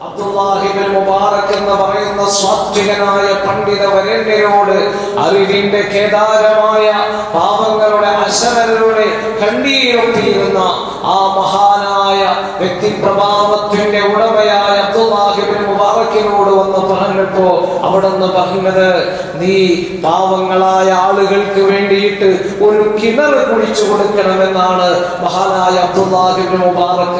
മുബാറക് എന്ന് പറയുന്ന സ്വാത്വികനായ പണ്ഡിത അറിവിന്റെ കേദാരമായ പാവങ്ങളുടെ അശരണരുടെ കണ്ണീരൊപ്പിയിരുന്ന ആ മഹാനായ വ്യക്തിപ്രഭാവത്തിന്റെ ഉടമയായ അബ്ദുല്ലാഹിബിൻ മുബാറക്കിനോട് വന്ന് പറഞ്ഞപ്പോ അവിടെ നിന്ന് പറഞ്ഞത് നീ പാവങ്ങളായ ആളുകൾക്ക് വേണ്ടിയിട്ട് ഒരു കിണർ കുഴിച്ചു കൊടുക്കണമെന്നാണ് മഹാനായ അബ്ദുല്ലാഹിബിൻ മുബാറക്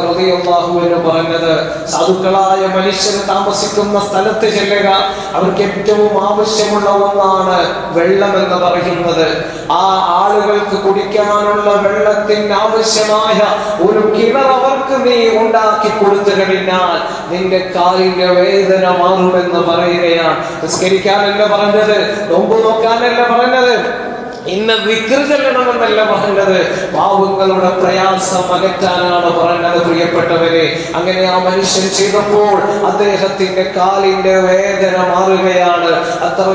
പറഞ്ഞത്. സാധുക്കളായ മനുഷ്യർ താമസിക്കുന്ന സ്ഥലത്ത് ചെല്ലുക അവർക്ക് ഏറ്റവും ആവശ്യമുള്ള ഒന്നാണ് വെള്ളം എന്ന് പറയുന്നത്. ആ ആളുകൾക്ക് കുടിക്കാനുള്ള വെള്ളത്തിന് ആവശ്യമായ ഒരു കിണർ അവർക്ക് നീ ഉണ്ടാക്കി കൊടുത്തു കഴിഞ്ഞാൽ നിന്റെ കാലിന്റെ വേദന മാറുമെന്ന് പറയുകയാണ്. നിസ്കരിക്കാനല്ല പറഞ്ഞത്. നോമ്പ് നോക്കാനല്ല പറഞ്ഞത്. ഇന്ന് വിക്രി ചെല്ലണമെന്നല്ല പറഞ്ഞത്. പാവങ്ങളുടെ പ്രയാസം അകറ്റാനാണ് പറഞ്ഞത് പ്രിയപ്പെട്ടവരെ. അങ്ങനെ ആ മനുഷ്യൻ ചെയ്തപ്പോൾ അദ്ദേഹത്തിന്റെ കാലിന്റെ വേദന മാറുകയാണ്. അത്ര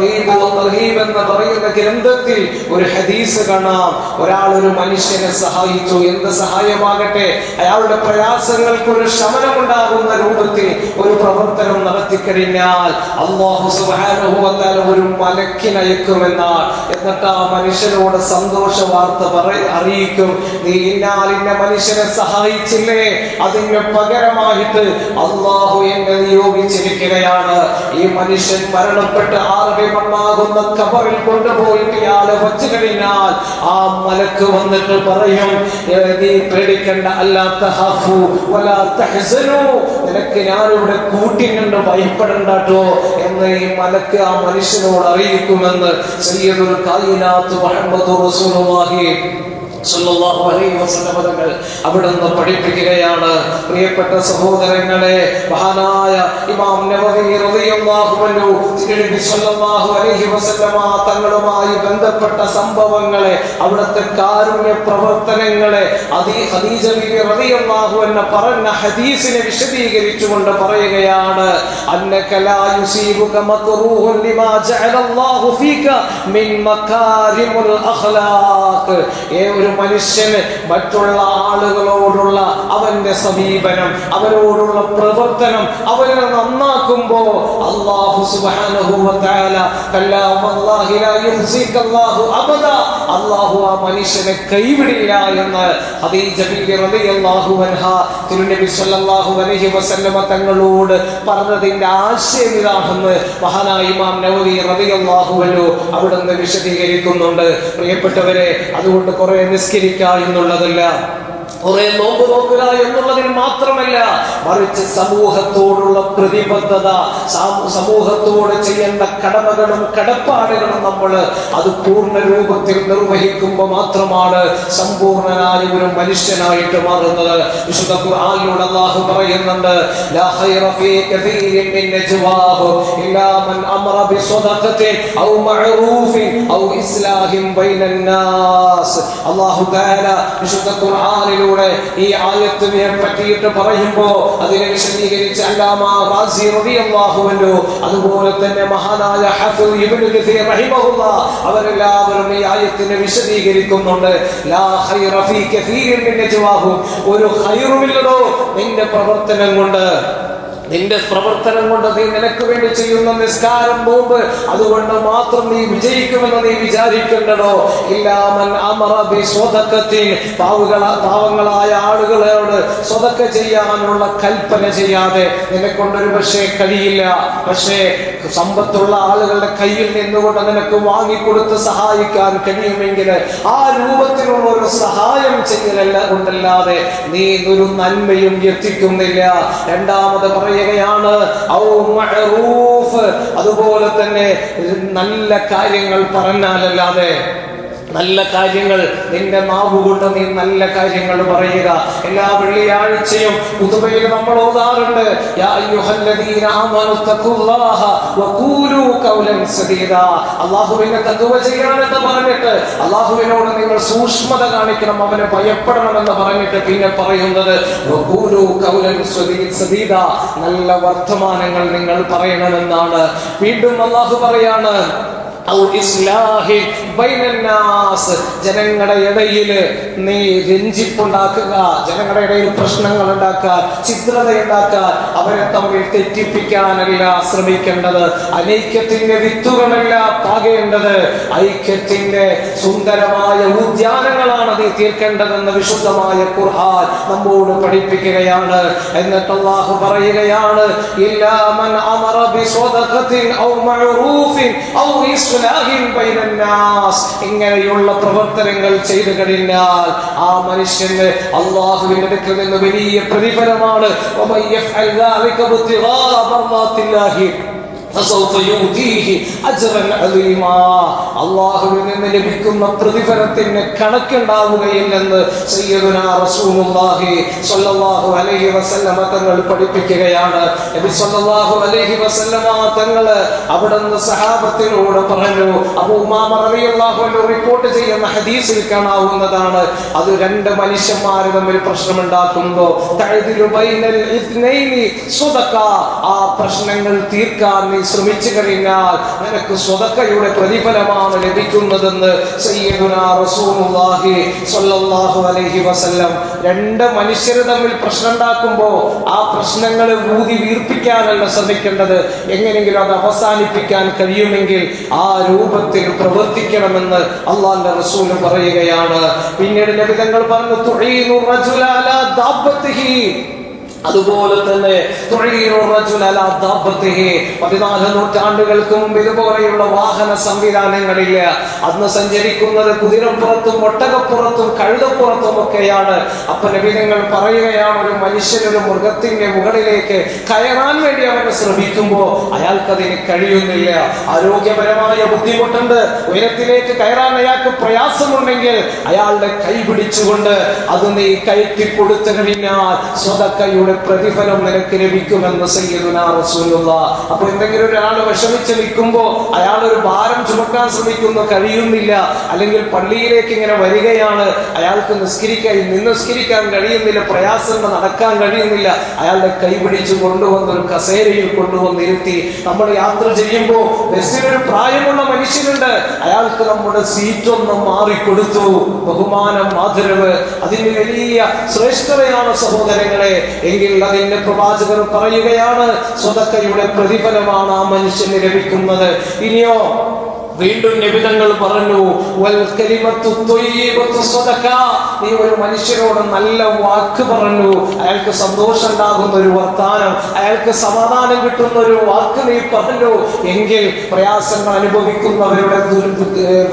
പറയുന്ന ഗ്രന്ഥത്തിൽ ഒരു ഹദീസ് കാണാം. ഒരാൾ ഒരു മനുഷ്യനെ സഹായിച്ചു. എന്ത് സഹായമാകട്ടെ? അയാളുടെ പ്രയാസങ്ങൾക്ക് ഒരു ശമനമുണ്ടാകുന്ന രൂപത്തിൽ ഒരു പ്രവർത്തനം നടത്തിക്കഴിഞ്ഞാൽ അള്ളാഹു സുഹാനുഭവത്താൽ ഒരു മലക്കിനയക്കുമെന്നാൽ എന്നിട്ട് ആ മനുഷ്യനോട് സന്തോഷ വാർത്ത അറിയിക്കും. നീ ഇന്നാൽ ഇന്ന മനുഷ്യനെ സഹായിച്ചില്ലേ? അതിന് പകരമായിട്ട് അള്ളാഹു എന്നെ നിയോഗിച്ചിരിക്കുകയാണ്. ഈ മനുഷ്യൻ മരണപ്പെട്ട് ആറടി മണ്ണാകുന്ന കബറിൽ കൊണ്ടുപോയിട്ട് ഇയാളെ വച്ചു കഴിഞ്ഞാൽ ആ മലക്ക് വന്നിട്ട് പറയും "ഏ, നീ പേടിക്കണ്ട അല്ലാത്ത ഹഫു വലാ തഹ്സനു നിനക്ക് ഞാനിവിടെ കൂട്ടിനുണ്ട് ഭയപ്പെടണ്ടോ എന്ന് ഈ മലക്ക് ആ മനുഷ്യനോട് അറിയിക്കുമെന്ന് സയ്യിദുൽ കായിനാത്ത് മുഹമ്മദ് റസൂലുള്ളാഹി തങ്ങൾ അവിടുന്ന് പഠിപ്പിക്കുകയാണ്. പ്രിയപ്പെട്ട സഹോദരങ്ങളെ മഹാനായ ഇമാം തങ്ങളുമായി ബന്ധപ്പെട്ട സംഭവങ്ങളെ അവിടുത്തെ കാരുണ്യ പ്രവർത്തനങ്ങളെ ബിബി പറഞ്ഞ ഹദീസിനെ വിശദീകരിച്ചുകൊണ്ട് പറയുകയാണ്. ഒരു മനുഷ്യന് മറ്റുള്ള ആളുകളോടുള്ള അവന്റെ സമീപനം അവരോടുള്ള പ്രവർത്തനം അവരെ നന്നാക്കുമ്പോ അബദ. അല്ലാഹു ആ മനുഷ്യനെ കൈവിടില്ല എന്ന് തങ്ങളോട് പറഞ്ഞതിന്റെ ആശയം ഇതാണെന്ന് മഹാനായ ഇമാം നവവി റളിയല്ലാഹു അൻഹു അവിടുന്ന് വിശദീകരിക്കുന്നുണ്ട്. പ്രിയപ്പെട്ടവരെ അതുകൊണ്ട് കുറെ നിസ്കരിക്കുക എന്നുള്ളതല്ല. കുറെ നോമ്പ് നോക്കുക എന്നുള്ളതിൽ മാത്രമല്ല മറിച്ച് സമൂഹത്തോടുള്ള പ്രതിബദ്ധത സാമൂ- സമൂഹത്തോട് ചെയ്യേണ്ട കടമകളും കടപ്പാടുകളും നമ്മൾ അത് പൂർണ രൂപത്തിൽ നിർവഹിക്കുമ്പോൾ മാത്രമാണ് സമ്പൂർണനായ ഒരു മനുഷ്യനായിട്ട് മാറുന്നത്. വിശുദ്ധ ഖുർആനിലൂടെ അല്ലാഹു പറയുന്നുണ്ട് ലാ ഖൈറ ഫീ കസീരിൻ മിൻ നജ്വാഹു ഇല്ലാ മൻ അമറ ബിസ്വദഖത്തിൻ ഔ മഅറൂഫിൻ ഔ ഇസ്ലാഹിൻ ബൈനൻ നാസ്. അല്ലാഹു തആല വിശുദ്ധ ഖുർആനിലൂടെ ഈ ആയത്തിനെ പറ്റിയിട്ട് പറയുമ്പോ അതിനെ വിശദീകരിച്ച് അല്ലാമ അതുപോലെ തന്നെ മഹാനായ ഇബ്നു അവരെല്ലാവരും ഈ ആയത്തിനെ വിശദീകരിക്കുന്നുണ്ട്. ലാ ഖൈറ ഫീ മിൻ ഒരു ഖൈറുമില്ലടോ നിന്റെ പ്രവർത്തനം കൊണ്ട്. നിന്റെ പ്രവർത്തനം കൊണ്ട് നീ നിനക്ക് വേണ്ടി ചെയ്യുന്ന നിസ്കാരം നോമ്പ് അതുകൊണ്ട് മാത്രം നീ വിജയിക്കുമെന്ന് നീ വിചാരിക്കണ്ടടോ. ഇല്ലാമൻ അമറബി സ്വതക്കത്തിൽ പാവങ്ങളായ ആളുകളോട് സ്വതക്ക ചെയ്യാനുള്ള കൽപ്പന ചെയ്യാതെ നിനക്കൊണ്ടൊരു പക്ഷേ കഴിയില്ല. പക്ഷേ സമ്പത്തുള്ള ആളുകളുടെ കയ്യിൽ നിന്നുകൊണ്ട് നിനക്ക് വാങ്ങിക്കൊടുത്ത് സഹായിക്കാൻ കഴിയുമെങ്കിൽ ആ രൂപത്തിലുള്ള ഒരു സഹായം ചെയ്യലല്ല കൊണ്ടല്ലാതെ നീ ഒരു നന്മയും എത്തിക്കുന്നില്ല. രണ്ടാമത് പറയുകയാണ് അതുപോലെ തന്നെ നല്ല കാര്യങ്ങൾ പറഞ്ഞാലല്ലാതെ നല്ല കാര്യങ്ങൾ. നിന്റെ നാവുകൊണ്ട് നീ നല്ല കാര്യങ്ങൾ പറയുക. എല്ലാ വെള്ളിയാഴ്ചയും പുതുമയിൽ നമ്മൾ ഓതാറുണ്ട്. അള്ളാഹുവിനെ തഖ്വ ചെയ്യണമെന്ന് പറഞ്ഞിട്ട് അള്ളാഹുവിനോട് നിങ്ങൾ സൂക്ഷ്മത കാണിക്കണം അവനെ ഭയപ്പെടണമെന്ന് പറഞ്ഞിട്ട് പിന്നെ പറയുന്നത് നല്ല വർത്തമാനങ്ങൾ നിങ്ങൾ പറയണമെന്നാണ്. വീണ്ടും അള്ളാഹു പറയാണ്. ജനങ്ങളുടെ ഇടയിൽ നീ രഞ്ജിപ്പുണ്ടാക്കുക ജനങ്ങളുടെ ഇടയിൽ പ്രശ്നങ്ങൾ ഉണ്ടാക്കുക ചിത്രത ഉണ്ടാക്കുക അവരെ തമ്മിൽ തെറ്റിപ്പിക്കാനല്ല ശ്രമിക്കേണ്ടത്. അനൈക്യത്തിന്റെ വിത്തുകളല്ല പാകേണ്ടത്. ഐക്യത്തിന്റെ സുന്ദരമായ ഉദ്യാനങ്ങളാണ് നീ തീർക്കേണ്ടതെന്ന് വിശുദ്ധമായ ഖുർആൻ നമ്മോട് പഠിപ്പിക്കുകയാണ്. എന്നിട്ട് അള്ളാഹു പറയുകയാണ് ഇല്ലാ മൻ അമറ ബിസ്വദഖത്തിൻ ഔ മഅറൂഫിൻ ഔ ബൈനന്നാസ് ഇങ്ങനെയുള്ള പ്രവർത്തനങ്ങൾ ചെയ്തു കഴിഞ്ഞാൽ ആ മനുഷ്യന് അള്ളാഹുവിന്റെ അടുക്കൽ നിന്ന് വലിയ പ്രതിഫലമാണ്. അള്ളാഹുവിൽ നിന്ന് ലഭിക്കുന്ന പ്രതിഫലത്തിന് കണക്കുണ്ടാവുകയില്ലെന്ന് അലൈഹി വസല്ലമ തങ്ങൾ പഠിപ്പിക്കുകയാണ്. അലൈഹി വസല്ലമ തങ്ങൾ അവിടെ നിന്ന് സഹാബത്തിനോട് പറഞ്ഞു അപ്പൊ ഉമാമറിയാഹുവിന് റിപ്പോർട്ട് ചെയ്യുന്ന ഹദീസിൽ കാണാവുന്നതാണ്. അത് രണ്ട് മനുഷ്യന്മാർ തമ്മിൽ പ്രശ്നമുണ്ടാക്കുമ്പോ ആ പ്രശ്നങ്ങൾ തീർക്കാൻ നീ ശ്രമിച്ചു കഴിഞ്ഞാൽ നിനക്ക് സ്വതക്കയുടെ പ്രതിഫലമാണ് ലഭിക്കുന്നതെന്ന് അലൈഹി വസല്ലം. രണ്ട് മനുഷ്യർ തമ്മിൽ പ്രശ്നം ഉണ്ടാക്കുമ്പോൾ ആ പ്രശ്നങ്ങൾ ഊതി വീർപ്പിക്കാനല്ല ശ്രമിക്കേണ്ടത്. എങ്ങനെയെങ്കിലും അത് അവസാനിപ്പിക്കാൻ കഴിയുമെങ്കിൽ ആ രൂപത്തിൽ പ്രവർത്തിക്കണമെന്ന് അള്ളാന്റെ റസൂൽ പറയുകയാണ്. പിന്നീട് ലഭിതങ്ങൾ പറഞ്ഞു തുഴയുന്നു അതുപോലെ തന്നെ. പതിനാല് നൂറ്റാണ്ടുകൾക്ക് മുമ്പ് ഇതുപോലെയുള്ള വാഹന സംവിധാനങ്ങളില്ല അന്ന് സഞ്ചരിക്കുന്നത് കുതിരപ്പുറത്തും ഒട്ടകപ്പുറത്തും കഴുതപ്പുറത്തും ഒക്കെയാണ് അപ്പൊ നബിതങ്ങൾ പറയുകയാണ് ഒരു മനുഷ്യനൊരു മൃഗത്തിന്റെ മുകളിലേക്ക് കയറാൻ വേണ്ടി അവൻ ശ്രമിക്കുമ്പോൾ അയാൾക്കതിന് കഴിയുന്നില്ല ആരോഗ്യപരമായ ബുദ്ധിമുട്ടുണ്ട് ഉയരത്തിലേക്ക് കയറാൻ അയാൾക്ക് പ്രയാസമുണ്ടെങ്കിൽ അയാളുടെ കൈ പിടിച്ചുകൊണ്ട് അത് നീ കയറ്റി കൊടുത്തു കഴിഞ്ഞാൽ സ്വതക്കയുടെ പ്രതിഫലം നിനക്ക് ലഭിക്കുമെന്ന് സയ്യിദുന റസൂലുള്ള. അപ്പൊ എന്തെങ്കിലും ഒരാൾ വിഷമിച്ച് നിൽക്കുമ്പോൾ അയാൾ ഒരു ഭാരം ചുമക്കാൻ ശ്രമിക്കുന്നു കഴിയുന്നില്ല. അല്ലെങ്കിൽ പള്ളിയിലേക്ക് ഇങ്ങനെ വരികയാണ്. അയാൾക്ക് നിസ്കരിക്കാൻ നിസ്കരിക്കാൻ കഴിയുന്നില്ല പ്രയാസങ്ങൾ നടക്കാൻ കഴിയുന്നില്ല. അയാളുടെ കൈ പിടിച്ച് കൊണ്ടുവന്ന് ഒരു കസേരയിൽ കൊണ്ടുവന്നിരുത്തി. നമ്മൾ യാത്ര ചെയ്യുമ്പോൾ ബസ്സിലൊരു പ്രായമുള്ള മനുഷ്യനുണ്ട് അയാൾക്ക് നമ്മുടെ സീറ്റ് ഒന്ന് മാറിക്കൊടുത്തു. ബഹുമാനം ആദരവ്. അതിന് വലിയ ശ്രേഷ്ഠതയാണ് സഹോദരങ്ങളെ. എങ്കിൽ അതിന്റെ പ്രവാചകർ പറയുകയാണ് സ്വതക്കയുടെ പ്രതിഫലമാണ് ആ മനുഷ്യന് ലഭിക്കുന്നത്. ഇനിയോ വീണ്ടും നിബിതങ്ങൾ പറഞ്ഞു. നീ ഒരു മനുഷ്യനോട് നല്ല വാക്ക് പറഞ്ഞു. അയാൾക്ക് സന്തോഷം ഉണ്ടാകുന്ന ഒരു വർത്താനം അയാൾക്ക് സമാധാനം കിട്ടുന്ന ഒരു വാക്ക് നീ പറഞ്ഞു. എങ്കിൽ പ്രയാസങ്ങൾ അനുഭവിക്കുന്നവരുടെ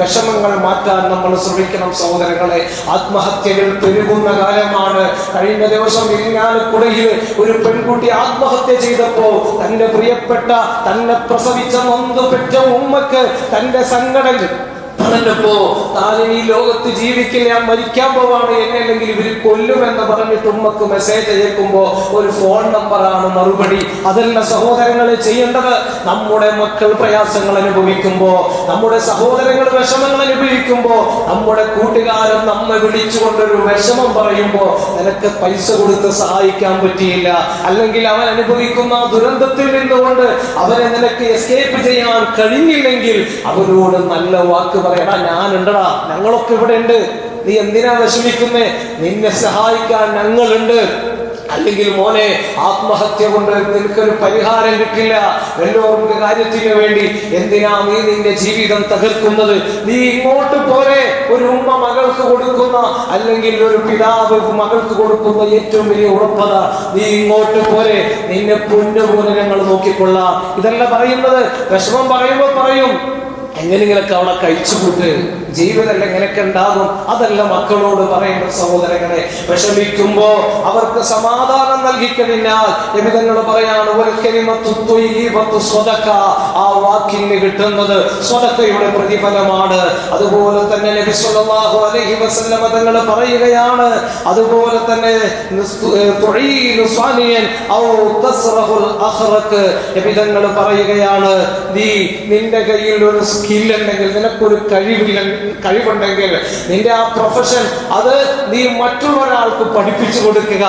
വിഷമങ്ങൾ മാറ്റാൻ നമ്മൾ ശ്രമിക്കണം സഹോദരങ്ങളെ. ആത്മഹത്യകൾ പെരുകുന്ന കാലമാണ്. കഴിഞ്ഞ ദിവസം ഇരിങ്ങാലക്കുടയിൽ ഒരു പെൺകുട്ടി ആത്മഹത്യ ചെയ്തപ്പോ തന്റെ പ്രിയപ്പെട്ട തന്നെ പ്രസവിച്ച നൊന്ത് പെറ്റ ഉമ്മക്ക് തന്റെ സങ്കടങ്ങൾ. പറഞ്ഞപ്പോ താൻ ഈ ലോകത്ത് ജീവിക്കില്ല ഞാൻ മരിക്കാൻ പോവാണ്. എന്നെ അല്ലെങ്കിൽ ഇവർ കൊല്ലുമെന്ന് പറഞ്ഞിട്ട് ഉമ്മക്ക് മെസ്സേജ് അയക്കുമ്പോ ഒരു ഫോൺ നമ്പറാണ് മറുപടി. അതല്ല സഹോദരങ്ങളെ ചെയ്യേണ്ടത്. നമ്മുടെ മക്കൾ പ്രയാസങ്ങൾ അനുഭവിക്കുമ്പോ നമ്മുടെ സഹോദരങ്ങൾ വിഷമങ്ങൾ അനുഭവിക്കുമ്പോ നമ്മുടെ കൂട്ടുകാരൻ നമ്മെ വിളിച്ചുകൊണ്ടൊരു വിഷമം പറയുമ്പോ നിനക്ക് പൈസ കൊടുത്ത് സഹായിക്കാൻ പറ്റിയില്ല. അല്ലെങ്കിൽ അവൻ അനുഭവിക്കുന്ന ദുരന്തത്തിൽ നിന്നുകൊണ്ട് അവനെ നിനക്ക് എസ്കേപ്പ് ചെയ്യാൻ കഴിഞ്ഞില്ലെങ്കിൽ അവരോട് നല്ല വാക്ക് പറയടാ ഞാനുണ്ടടാ ഞങ്ങളൊക്കെ ഇവിടെ ഉണ്ട് നീ എന്തിനാ വിഷമിക്കുന്നേ? നിന്നെ സഹായിക്കാൻ ഞങ്ങളുണ്ട്. അല്ലെങ്കിൽ മോനെ ആത്മഹത്യ കൊണ്ട് നിനക്കൊരു പരിഹാരം കിട്ടില്ല. വല്ലവർക്ക് കാര്യത്തിന് വേണ്ടി എന്തിനാ നീ നിന്റെ ജീവിതം തകർക്കുന്നത്? നീ ഇങ്ങോട്ട് പോരെ. ഒരു ഉമ്മ മകൾക്ക് കൊടുക്കുന്ന അല്ലെങ്കിൽ ഒരു പിതാവ് മകൾക്ക് കൊടുക്കുന്ന ഏറ്റവും വലിയ ഉറപ്പത. നീ ഇങ്ങോട്ട് പോരെ. നിന്നെ പൊന്നുപോലെ ഞങ്ങൾ നോക്കിക്കൊള്ളാം. ഇതല്ല പറയുന്നത്. വിഷമം പറയുമ്പോൾ പറയും. എങ്ങനെങ്കിലൊക്കെ അവിടെ കഴിച്ചുകൂട്ട് ജീവിതമല്ല എങ്ങനെയൊക്കെ ഉണ്ടാകും? അതല്ല മക്കളോട് പറയുന്ന സഹോദരങ്ങളെ വിഷമിക്കുമ്പോ അവർക്ക് സമാധാനം നൽകിക്കഴിഞ്ഞാൽ എവിധങ്ങൾ പറയാണ് "വൽ കലിമത്തു ത്വയ്യിബത്തു ആ വാക്കിന് കിട്ടുന്നത് സ്വതക്കയുടെ പ്രതിഫലമാണ്. അതുപോലെ തന്നെ നബി സല്ലല്ലാഹു അലൈഹി വസല്ലമ തങ്ങൾ പറയുകയാണ് അതുപോലെ തന്നെ എവിധങ്ങൾ പറയുകയാണ് നീ നിന്റെ കയ്യിൽ ഒരു സ്കിൽ ഉണ്ടെങ്കിൽ നിനക്കൊരു കഴിവില്ല കഴിവുണ്ടെങ്കിൽ നിന്റെ ആ പ്രൊഫഷൻ അത് നീ മറ്റുള്ളൊരാൾക്ക് പഠിപ്പിച്ചു കൊടുക്കുക.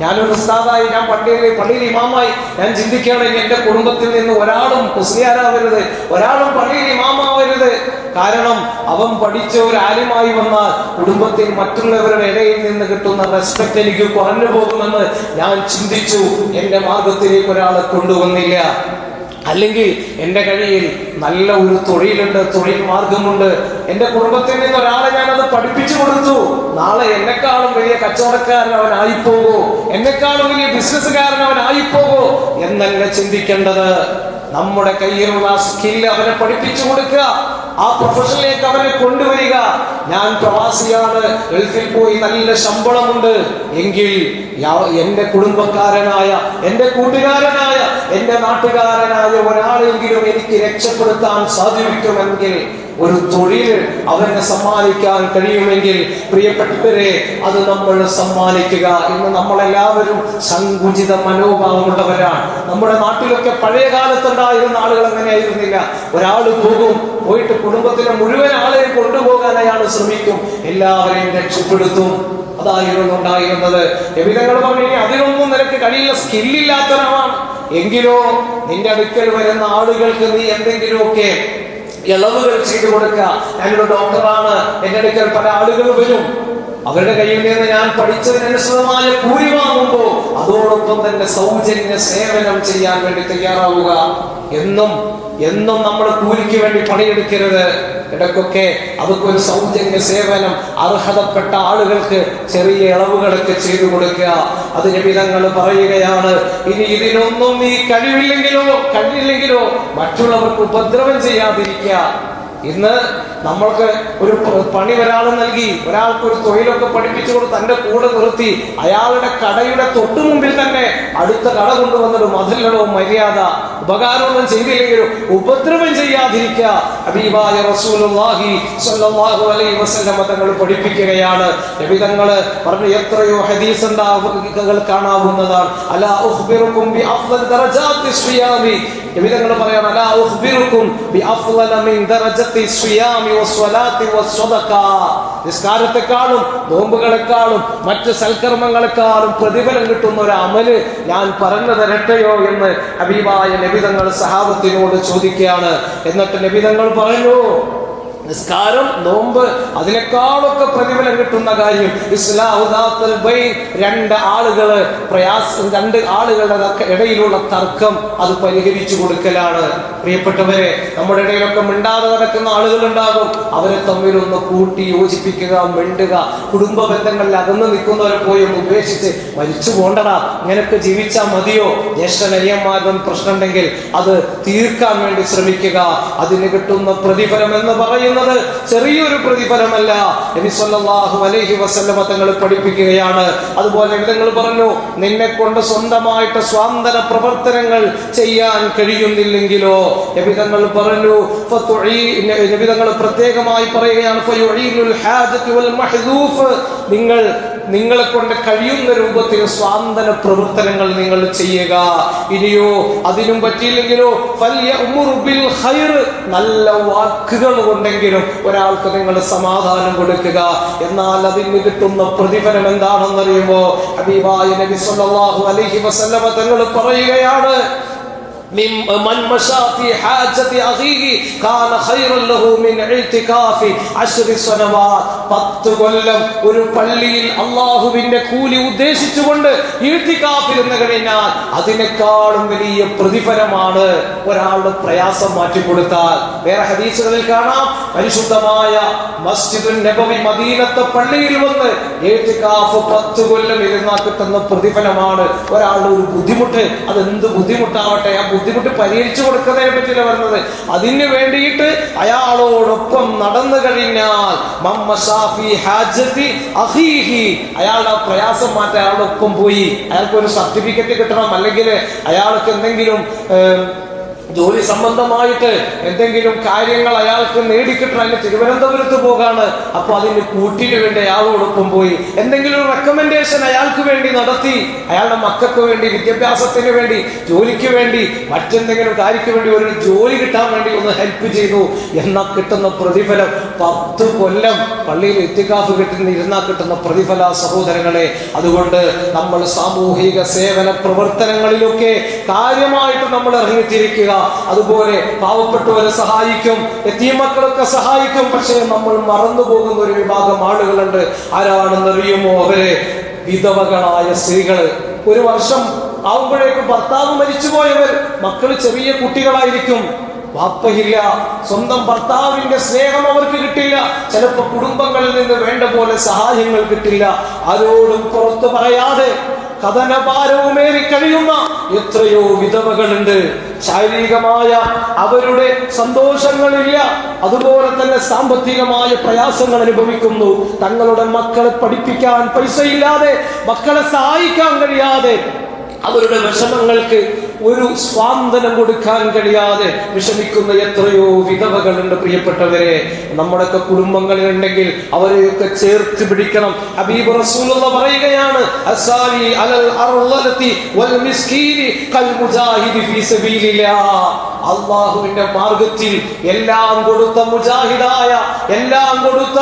ഞാനൊരു ഉസ്താദായി ഞാൻ പള്ളിയിൽ പള്ളിയിൽ ഇമാമായി. ഞാൻ ചിന്തിക്കുകയാണെങ്കിൽ എന്റെ കുടുംബത്തിൽ നിന്ന് ഒരാളും കുസ്ലിയാരാവരുത് ഒരാളും പള്ളിയിൽ ഇമാമാവരുത്. കാരണം അവൻ പഠിച്ച ഒരു ആലിമായി വന്നാൽ കുടുംബത്തിൽ മറ്റുള്ളവരുടെ ഇടയിൽ നിന്ന് കിട്ടുന്ന റെസ്പെക്ട് എനിക്ക് കുറഞ്ഞു പോകുമെന്ന് ഞാൻ ചിന്തിച്ചു. എന്റെ മാർഗത്തിലേക്ക് ഒരാളെ കൊണ്ടുവന്നില്ല. അല്ലെങ്കിൽ എന്റെ കഴിയിൽ നല്ല ഒരു തൊഴിലുണ്ട് തൊഴിൽ മാർഗമുണ്ട്. എന്റെ കുടുംബത്തിൽ നിന്ന് ഒരാളെ ഞാനത് പഠിപ്പിച്ചു കൊടുത്തു. നാളെ എന്നെക്കാളും വലിയ കച്ചവടക്കാരൻ അവൻ ആയിപ്പോകോ. എന്നെക്കാളും വലിയ ബിസിനസ്സുകാരൻ അവൻ ആയിപ്പോകോ. എന്നല്ല ചിന്തിക്കേണ്ടത്. നമ്മുടെ കയ്യിലുള്ള സ്കില്ല് അവനെ പഠിപ്പിച്ചു കൊടുക്കുക. ആ പ്രൊഫഷനിലേക്ക് അവനെ കൊണ്ടുവരിക. ഞാൻ പ്രവാസിയാണ്. ഗൾഫിൽ പോയി നല്ല ശമ്പളമുണ്ട്. എങ്കിൽ എന്റെ കുടുംബക്കാരനായ എന്റെ കൂട്ടുകാരനായ എന്റെ നാട്ടുകാരനായ ഒരാളെങ്കിലും എനിക്ക് രക്ഷപ്പെടുത്താൻ സാധിക്കുമെങ്കിൽ ഒരു തൊഴിൽ അവനെ സമ്മാനിക്കാൻ കഴിയുമെങ്കിൽ പ്രിയപ്പെട്ടവരെ അത് നമ്മൾ സമ്മാനിക്കുക ഇന്ന് നമ്മളെല്ലാവരും സങ്കുചിത മനോഭാവമുള്ളവരാണ്. നമ്മുടെ നാട്ടിലൊക്കെ പഴയ കാലത്തുണ്ടായിരുന്ന ആളുകൾ അങ്ങനെയായിരുന്നില്ല. ഒരാൾ പോകും പോയിട്ട് കുടുംബത്തിലെ മുഴുവൻ ആളെയും കൊണ്ടുപോകാൻ അയാൾ ശ്രമിക്കും എല്ലാവരെയും രക്ഷപ്പെടുത്തും. അതായിരുന്നു ഉണ്ടായിരുന്നത്. എവിധങ്ങൾ പറഞ്ഞു അതിനൊന്നും നിനക്ക് കഴിയില്ല സ്കില്ലില്ലാത്തവനാണ് എങ്കിലോ നിന്റെ അടുക്കൽ വരുന്ന ആളുകൾക്ക് നീ എന്തെങ്കിലുമൊക്കെ ഇളവുകൾ ചെയ്തു കൊടുക്കുക. ഞാനൊരു ഡോക്ടറാണ്. എന്റെ അടുക്കൽ പല ആളുകൾ വരും. അവരുടെ കയ്യിൽ നിന്ന് ഞാൻ പഠിച്ചതിനനുസൃതമായ കൂലി വാങ്ങുമ്പോൾ അതോടൊപ്പം തന്നെ സൗജന്യ സേവനം ചെയ്യാൻ വേണ്ടി തയ്യാറാവുക. എന്നും എന്നും നമ്മൾ കൂലിക്ക് വേണ്ടി പണിയെടുക്കരുത്. ഇടയ്ക്കൊക്കെ അതൊക്കെ ഒരു സൗജന്യ സേവനം അർഹതപ്പെട്ട ആളുകൾക്ക് ചെറിയ ഇളവുകളൊക്കെ ചെയ്തു കൊടുക്കുക. അതിന് വിധങ്ങൾ പറയുകയാണ്. ഇനി ഇതിനൊന്നും നീ കഴിവില്ലെങ്കിലോ കഴിയില്ലെങ്കിലോ മറ്റുള്ളവർക്ക് ഉപദ്രവം ചെയ്യാതിരിക്കുക. ഇന്ന് നമ്മൾക്ക് ഒരു പണി ഒരാൾ നൽകി ഒരാൾക്ക് ഒരു തൊഴിലൊക്കെ പഠിപ്പിച്ചു കൊടുത്ത് തന്റെ കൂടെ നിർത്തി അയാളുടെ കടയുടെ തൊട്ടു മുമ്പിൽ തന്നെ അടുത്ത കട കൊണ്ടുവന്നൊരു മതിലടോ മര്യാദ ഉപകാരമൊന്നും ചെയ്തില്ലെങ്കിലും ഉപദ്രവം ചെയ്യാതിരിക്കുക. ഹബീബായ റസൂലുള്ളാഹി സ്വല്ലല്ലാഹു അലൈഹി വസല്ലം തങ്ങൾ പഠിപ്പിക്കുകയാണ്. നബി പറഞ്ഞു എത്രയോ ഹദീസ് ഉണ്ടാവുകൾ കാണാവുന്നതാണ്. അലാ ഉഖ്ബിറുക്കും ബി അഫ്ദൽ ദറജാത്തി സിയാമി. നബി തങ്ങൾ പറയാണ് അലാ ബി അഫ്ദല മിൻ നിസ്കാരത്തെക്കാളും നോമ്പുകളെക്കാളും മറ്റ് സൽക്കർമ്മങ്ങളെക്കാളും പ്രതിഫലം കിട്ടുന്ന ഒരു അമൽ ഞാൻ പറഞ്ഞു തരട്ടെയോ എന്ന് ഹബീബായ നബിതങ്ങൾ സഹാബത്തിനോട് ചോദിക്കുകയാണ്. എന്നിട്ട് നബിതങ്ങൾ പറഞ്ഞു നിസ്കാരം നോമ്പ് അതിനേക്കാളൊക്കെ പ്രതിഫലം കിട്ടുന്ന കാര്യം ഇസ്ലാഹുദാത്തൽ ബൈ രണ്ട് ആളുകൾ പ്രയാസം രണ്ട് ആളുകളുടെ ഇടയിലുള്ള തർക്കം അത് പരിഹരിച്ചു കൊടുക്കലാണ്. പ്രിയപ്പെട്ടവരെ നമ്മുടെ ഇടയിലൊക്കെ മിണ്ടാതെ നടക്കുന്ന ആളുകളുണ്ടാകും. അവരെ തമ്മിലൊന്ന് കൂട്ടി യോജിപ്പിക്കുക മിണ്ടുക. കുടുംബ ബന്ധങ്ങളിൽ അകന്നു നിൽക്കുന്നവരെ പോയി ഒന്ന് ഉപേക്ഷിച്ച് മരിച്ചു പോണ്ടടാ. ഇങ്ങനൊക്കെ ജീവിച്ചാൽ മതിയോ? ജ്യേഷ്ഠനയ്യന്മാരും പ്രശ്നമുണ്ടെങ്കിൽ അത് തീർക്കാൻ വേണ്ടി ശ്രമിക്കുക. അതിന് കിട്ടുന്ന പ്രതിഫലം എന്ന് പറയുന്നത് ചെറിയൊരു പ്രതിഫലമല്ല. നബി സല്ലല്ലാഹു അലൈഹി വസല്ലമ തങ്ങൾ പഠിപ്പിക്കുകയാണ്. അതുപോലെ തങ്ങൾ പറഞ്ഞു നിന്നെ കൊണ്ട് സ്വന്തമായിട്ട് സ്വാന്തന പ്രവർത്തനങ്ങൾ ചെയ്യാൻ കഴിയുന്നില്ലെങ്കിലോ? നബി തങ്ങൾ പറഞ്ഞു നബി തങ്ങൾ പ്രത്യേകമായി പറയുകയാണ് നിങ്ങൾ നിങ്ങളെ കൊണ്ട് കഴിയുന്ന രൂപത്തിൽ സ്വാന്തന പ്രവർത്തനങ്ങൾ നിങ്ങൾ ചെയ്യുക. ഇനിയോ അതിനും പറ്റിയില്ലെങ്കിലോ നല്ല വാക്കുകൾ കൊണ്ടെങ്കിലും ഒരാൾക്ക് നിങ്ങൾ സമാധാനം കൊടുക്കുക. എന്നാൽ അതിന് കിട്ടുന്ന പ്രതിഫലം എന്താണെന്നറിയുമോ? ഹബീബായ നബി സല്ലല്ലാഹു അലൈഹി വസല്ലമ തങ്ങൾ പറയുകയാണ് من- من مشى في حاجة أخيه كان خيرا له من اعتكاف عشر سنوات പത്ത് കൊല്ലം ഒരു പള്ളിയിൽ അള്ളാഹുവിന്റെ കൂലി ഉദ്ദേശിച്ചുകൊണ്ട് ഈട്ടിക്കാഫിരുന്ന് കഴിഞ്ഞാൽ അതിനേക്കാളും വലിയ പ്രതിഫലമാണ് ഒരാളുടെ പ്രയാസം മാറ്റിക്കൊടുത്താൽ വേറെ ഹദീസുകളിൽ കാണാം പരിശുദ്ധമായ മസ്ജിദുൻ നബവി മദീനത്തെ പള്ളിയിൽ വന്ന് ഏറ്റിക്കാഫ് പത്ത് കൊല്ലം ഇരുന്നാൽ കിട്ടുന്ന പ്രതിഫലമാണ് ഒരാളുടെ ഒരു ബുദ്ധിമുട്ട് അത് എന്ത് ബുദ്ധിമുട്ടാവട്ടെ ആ ബുദ്ധിമുട്ട് പരിഹരിച്ചു കൊടുക്കുന്നതിനെ പറ്റിയില്ല പറഞ്ഞത്? അതിന് വേണ്ടിയിട്ട് അയാളോടൊപ്പം നടന്നു കഴിഞ്ഞാൽ അയാളുടെ പ്രയാസം മാറ്റാൻ അയാളുടെ ഒപ്പം പോയി. അയാൾക്ക് ഒരു സർട്ടിഫിക്കറ്റ് കിട്ടണം. അല്ലെങ്കിൽ അയാൾക്ക് എന്തെങ്കിലും ജോലി സംബന്ധമായിട്ട് എന്തെങ്കിലും കാര്യങ്ങൾ അയാൾക്ക് നേടിക്കിട്ടണം അതിന് തിരുവനന്തപുരത്ത് പോകാണ്. അപ്പൊ അതിന് കൂട്ടിന് വേണ്ടി അയാളോടൊപ്പം പോയി. എന്തെങ്കിലും റെക്കമെൻഡേഷൻ അയാൾക്ക് വേണ്ടി നടത്തി. അയാളുടെ മക്കൾക്ക് വേണ്ടി വിദ്യാഭ്യാസത്തിന് വേണ്ടി ജോലിക്ക് വേണ്ടി മറ്റെന്തെങ്കിലും കാര്യക്ക് വേണ്ടി ഒരു ജോലി കിട്ടാൻ വേണ്ടി ഒന്ന് ഹെൽപ്പ് ചെയ്തു. എന്നാൽ കിട്ടുന്ന പ്രതിഫലം പത്ത് കൊല്ലം പള്ളിയിൽ എത്തിക്കാഫ് കിട്ടുന്ന ഇരുന്നാൽ കിട്ടുന്ന പ്രതിഫല സഹോദരങ്ങളെ. അതുകൊണ്ട് നമ്മൾ സാമൂഹിക സേവന പ്രവർത്തനങ്ങളിലൊക്കെ കാര്യമായിട്ട് നമ്മൾ ഇറങ്ങിത്തിരിക്കുക. അതുപോലെ പാവപ്പെട്ടവരെ സഹായിക്കും എത്തിയമക്കളൊക്കെ സഹായിക്കും. പക്ഷേ നമ്മൾ മറന്നു പോകുന്ന ഒരു വിഭാഗം ആളുകളുണ്ട്. ആരാണെന്നറിയുമോ അവരെ? വിധവകളായ സ്ത്രീകൾ. ഒരു വർഷം ആവുമ്പോഴേക്കും ഭർത്താവ് മരിച്ചുപോയവർ. മക്കൾ ചെറിയ കുട്ടികളായിരിക്കും. വാപ്പയില്ല. സ്വന്തം ഭർത്താവിന്റെ സ്നേഹം അവർക്ക് കിട്ടില്ല. ചിലപ്പോൾ കുടുംബങ്ങളിൽ നിന്ന് വേണ്ട പോലെ സഹായങ്ങൾ കിട്ടില്ല. ആരോടും പുറത്തു പറയാതെ കഥനഭാരവുമേറി കഴിയുന്ന എത്രയോ വിധവകളുണ്ട്. ശാരീരികമായ അവരുടെ സന്തോഷങ്ങളില്ല. അതുപോലെ തന്നെ സാമ്പത്തികമായ പ്രയാസങ്ങൾ അനുഭവിക്കുന്നു. തങ്ങളുടെ മക്കളെ പഠിപ്പിക്കാൻ പൈസയില്ലാതെ മക്കളെ സഹായിക്കാൻ കഴിയാതെ അവരുടെ വിഷമങ്ങൾക്ക് ഒരു സ്വാന്തനം കൊടുക്കാൻ കഴിയാതെ വിഷമിക്കുന്ന എത്രയോ വിധവകളുണ്ട് പ്രിയപ്പെട്ടവരെ. നമ്മുടെയൊക്കെ കുടുംബങ്ങളിലുണ്ടെങ്കിൽ അവരെയൊക്കെ ചേർത്ത് പിടിക്കണം. ഹബീബ് റസൂലുള്ള പറയുകയാണ് അസാലി അലൽ അർളലതി വൽ മിസ്കീനി കൽ മുജാഹിദി ഫീ സബീലില്ലാഹ് അള്ളാഹുവിന്റെ മാർഗത്തിൽ എല്ലാം കൊടുത്ത മുജാഹിദായ എല്ലാം കൊടുത്ത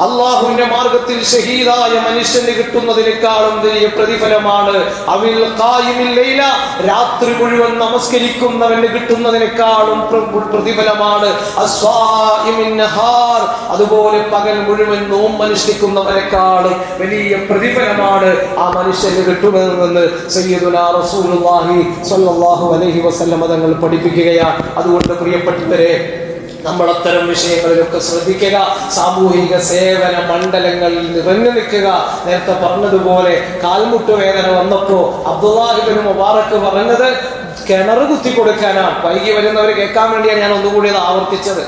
അള്ളാഹുവിന്റെ മാർഗത്തിൽ ഷഹീദായ മനുഷ്യന് കിട്ടുന്നതിനേക്കാളും വലിയ പ്രതിഫലമാണ്. അവിൽ ലൈല രാത്രി മുഴുവൻ നമസ്കരിക്കുന്നവന് കിട്ടുന്നതിനേക്കാളും പ്ര- പ്രതിഫലമാണ്. അതുപോലെ പകൽ മുഴുവൻ നോമ്പ് അനുഷ്ഠിക്കുന്നവനേക്കാളും വലിയ പ്രതിഫലമാണ് ആ മനുഷ്യന് കിട്ടുമെന്ന് സയ്യിദുനാ റസൂലുള്ളാഹി സ്വല്ലല്ലാഹു അലൈഹി വസല്ലം തങ്ങൾ പഠിപ്പിക്കുകയാണ് അതുകൊണ്ട് പ്രിയപ്പെട്ടവരെ നമ്മൾ അത്തരം വിഷയങ്ങളിലൊക്കെ ശ്രദ്ധിക്കുക. സാമൂഹിക സേവന മണ്ഡലങ്ങളിൽ നിറഞ്ഞു നിൽക്കുക. നേരത്തെ പറഞ്ഞതുപോലെ കാൽമുട്ട് വേദന വന്നപ്പോ അബ്ദുല്ലാഹിബിന് മുബാറക്ക് പറഞ്ഞത് കിണർ കുത്തി കൊടുക്കാനാണ്. വൈകി വരുന്നവർ കേൾക്കാൻ വേണ്ടിയാണ് ഞാൻ ഒന്നുകൂടി അത് ആവർത്തിച്ചത്.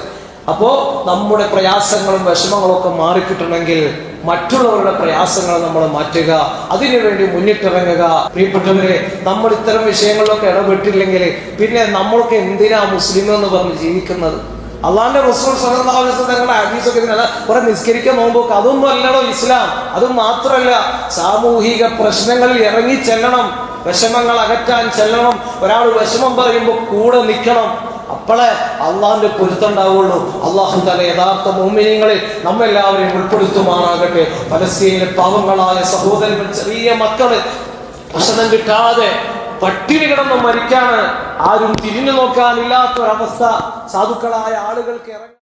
അപ്പോ നമ്മുടെ പ്രയാസങ്ങളും വിഷമങ്ങളും ഒക്കെ മാറിക്കിട്ടണമെങ്കിൽ മറ്റുള്ളവരുടെ പ്രയാസങ്ങൾ നമ്മൾ മാറ്റുക. അതിനുവേണ്ടി മുന്നിട്ടിറങ്ങുക. പ്രിയപ്പെട്ടവരെ നമ്മൾ ഇത്തരം വിഷയങ്ങളിലൊക്കെ ഇടപെട്ടില്ലെങ്കിൽ പിന്നെ നമ്മൾക്ക് എന്തിനാ മുസ്ലിം എന്ന് പറഞ്ഞ് ജീവിക്കുന്നത്? അള്ളാന്റെ റസൂൽ വസല്ലം തങ്ങളുടെ ഹദീസൊക്കെ ഇതിനല്ല കുറെ നിസ്കരിക്കാൻ നോമ്പൊക്കെ അതൊന്നും അല്ലടോ ഇസ്ലാം. അത് മാത്രമല്ല സാമൂഹിക പ്രശ്നങ്ങളിൽ ഇറങ്ങി ചെല്ലണം വിഷമങ്ങൾ അകറ്റാൻ ചെല്ലണം. ഒരാൾ വിഷമം പറയുമ്പോൾ കൂടെ നിൽക്കണം. അപ്പോളെ അള്ളാഹിന്റെ പൊരുത്തുണ്ടാവുള്ളൂ അള്ളാഹു തല യഥാർത്ഥ മോമിനിയങ്ങളിൽ നമ്മെല്ലാവരെയും ഉൾപ്പെടുത്തുമാറാകട്ടെ. പലസ്തീനിലെ പാവങ്ങളായ സഹോദരങ്ങൾ ചെറിയ മക്കൾ ഭക്ഷണം കിട്ടാതെ പട്ടിണി കിടന്ന് മരിക്കാണ്. ആരും തിരിഞ്ഞു നോക്കാനില്ലാത്തൊരവസ്ഥ സാധുക്കളായ ആളുകൾക്ക് ഇറങ്ങി